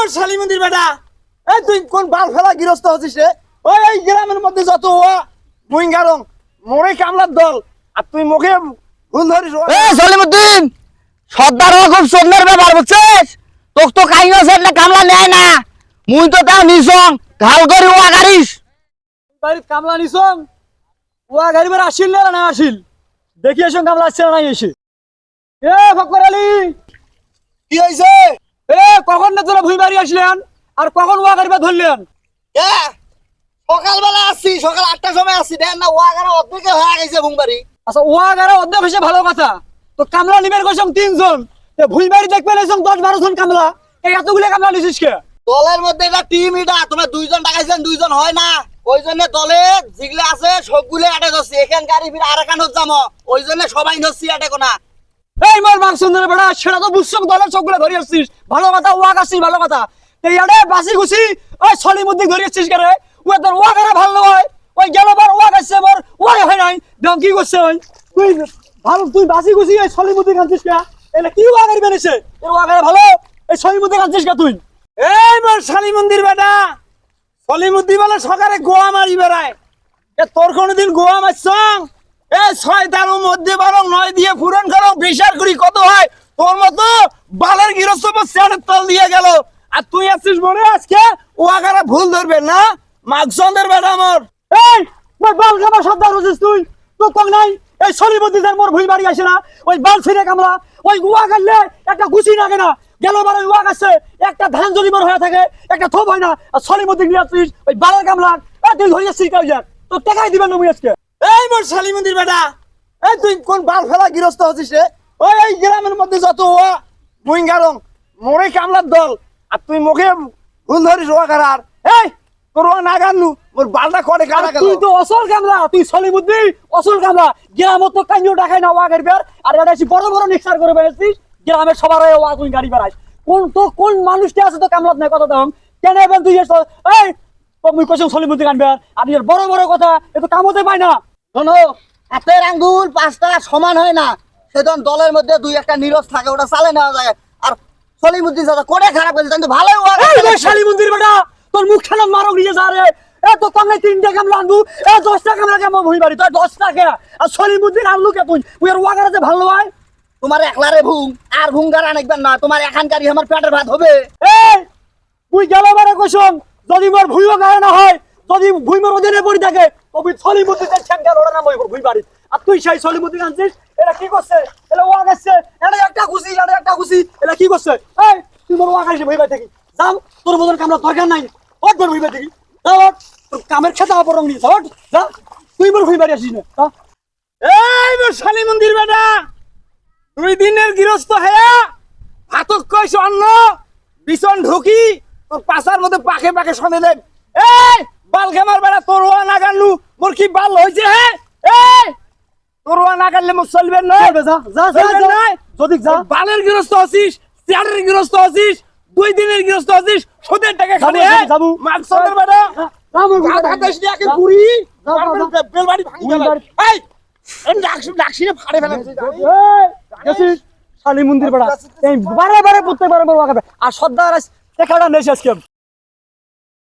মোর শালি মন্দির বেটা। এই তুই কোন বাল ফেলা গৃহস্থ হচ্ছিস রে? ওই এই গ্রামের মধ্যে যত ওয়া মুইঙ্গারং মোরে কামলার দল আর তুই মুখে ভুল ধরিস ওয়া। এ সলিমুদ্দিন সর্দার খুব সুন্দর ব্যাপার বুঝছিস? তোক তো কাহিনী আছে না কামলা নেয় না। মুই তো তাও নিসং ঢাল করি ও আগারিস বাড়ির কামলা নিছং? ওয়া গাড়ি বের আসিল না না আসিল? দেখি এসং কামলা আসছে না নাই এসে। এ ফকর আলী! কি হয়েছে এ কখন না তোরা ভুই বাড়ি আসলেন আর কখন ওয়া গাড়ি ধরলেন এ সকালবেলা আসছি সকাল আটটার সময় আসছি। দেখ না ওয়া অর্ধেকে হয়ে গেছে বুংবাড়ি আচ্ছা ওয়া গাড়ি অর্ধেক হয়েছে ভালো কথা। তো কামলা নিবের কইছং তিনজন। ভুই বাড়ি দেখবেন এসং দশ বারো জন কামলা? এই এতগুলো কামলা নিছিস কে? দলের মধ্যে এটা টিম এটা তোমরা দুইজন টাকাইছেন দুইজন হয় না। ওই জন্য দলে যেগুলো আছে সবগুলো আটে ধরছি এখান গাড়ি ফিরে আর এখানত যাব ওই জন্য সবাই ধরছি আটে কোনা এই মোর মাং সুন্দর বেড়া, সেটা তো বুঝছং, দলের সবগুলো ধরে আসছিস। ভালো কথা, ওয়াক আসছিস, ভালো কথা। এই আরে বাসি খুশি, ওই সলি মধ্যে ধরে আসছিস কে রে ওই তোর ওয়াক আরে ভালো হয়। ওই গেল বার ওয়াক আসছে মোর ওয়াক হয় নাই। দেখ কি করছে ওই। তুই ভালো, তুই বাসি খুশি ওই সলি মধ্যে কাঁদছিস কে এলে কি ওয়াক আরে বেরিয়েছে এর ওয়াক আরে ভালো, এই সলি মধ্যে কাঁদছিস কে তুই? এই মোর শালি মন্দির বেটা সলিমুদ্দি বলে সকালে গোয়া মারি বেড়ায়। তোর কোনোদিন গোয়া মারছং? এ ছয় তার মধ্যে বারং নয় দিয়ে পূরণ করো, বিচার করি, কত হয়? তোর মতো বালের গৃহস্থ স্যারের তল দিয়ে গেল। আর তুই আসছিস মনে আজকে? ও আগারা ভুল ধরবে না? মাগসন্দের বেটা মোর এই মোর বাল খাবার শব্দ রোজিস তুই? তো কং নাই, এই মধ্যে যার মোর ভুই বাড়ি আসে না। ওই বাল ছিঁড়ে কামলা। ওই ওয়া গাললে একটা গুছি না। গেল বারে ওয়া গাছে একটা ধান যদি মোর হয়ে থাকে, একটা থোপ হয় না। আর সলি মধ্যে নিয়ে আসছিস ওই বালের কামলা। এই তুই ধরে যাচ্ছিস যাক তো টাকাই দিবেন না মুই আজকে। এই মোর শালি মন্দির বেটা। এই তুই কোন বাল ফেলা গৃহস্থ হচ্ছিস রে? ওই এই গ্রামের মধ্যে যত ও মুইঙ্গারং মোরে কামলার দল আর তুই মুখে ভুল ধরিস ওয়া কারার এই তোর না গানু মোর বালটা করে কারা তুই তো অসল কামলা তুই অসল কামলা। গ্রামত তো কাঞ্জো টাকাই না ওয়া গাড়ি বের আর এটা বড় বড় নিক্সার করে বেড়েছিস গ্রামের সবার ওয়া তুই গাড়ি বেড়াইস। কোন তো কোন মানুষটা আছে তো কামলাত নাই কথা দাম? কেন এবার তুই এই মুই কইছো সলি মধ্যে কানবে আর। বড় বড় কথা এ তো কামতে পায় না। শোনো হাতের আঙ্গুল পাঁচটা সমান হয় না। সেজন দলের মধ্যে দুই একটা নিরস থাকে ওটা চালে নেওয়া যায়। আর সলিমুদ্দিন সাদা করে খারাপ করেছে কিন্তু ভালো শালি বেটা তোর মুখ খানা মারো নিয়ে যা রে। এ তো কমে তিনটা কামলা আনবু। এ দশটা কামলা কেমন ভুই বাড়ি? তোর দশটা কে? আর সলি মন্দির আনলু কে তুই? ওই ওয়া গাড়াতে ভালো হয়? তোমার একলারে ভুং আর ভুঙ্গার আনেকবার না তোমার এখানকারই আমার পেটের ভাত হবে। এই তুই গেল বারে কসম যদি মোর ভুইও গায়ে না হয় যদি ভুই মোর অধীনে পড়ি থাকে তবে সলিমুদ্দিন ছেঙ্গাল ওরা নাম ভুই বাড়ি আর তুই সেই সলিমুদ্দিন আনছিস এটা কি করছে? এটা ওয়া গেছে এটা একটা খুশি এটা একটা খুশি। এটা কি করছে? এই, তুই মোর ওয়া গাইছে ভুই বাড়ি থেকে। যাম তোর কামলা দরকার নাই। ওট মোর ভুই বাড়ি থেকে। যা, ওঠ। তোর কামের খেতা অপর রং নিয়ে ওঠ। যা, তুই মোর ভুই বাড়ি আসিস না। এই মোর শালি মন্দির বেটা, দুই দিনের গৃহস্থ হেয়া হাতক কইছ অন্ন, বিছন ঢুকি, তোর পাশার মধ্যে পাখে পাখে শোনে দেন। এই বাল খেমার বেড়া তোর মোর কি বাল হয়েছে হে? এই! তোর না মোর চলবে না। চলবে, যা যা যা যা। যদি যা। বালের গৃহস্থ আছিস চেয়ারের গৃহস্থ আছিস দুই দিনের গৃহস্থ আছিস সুদের টাকা খাবে যাব, যাব। বেটা। বাড়ি। হাতাস দিয়ে। বেলবাড়ি ভাঙি গেল। এই এই ডাকসি ডাকসিনে ফাড়ে ফেলাচ্ছি এই, গেছিস? শালি মন্দির বেড়া। এই বারে বারে প্রত্যেকবারে বড় আর সর্দার টেকাটা নেই আজকে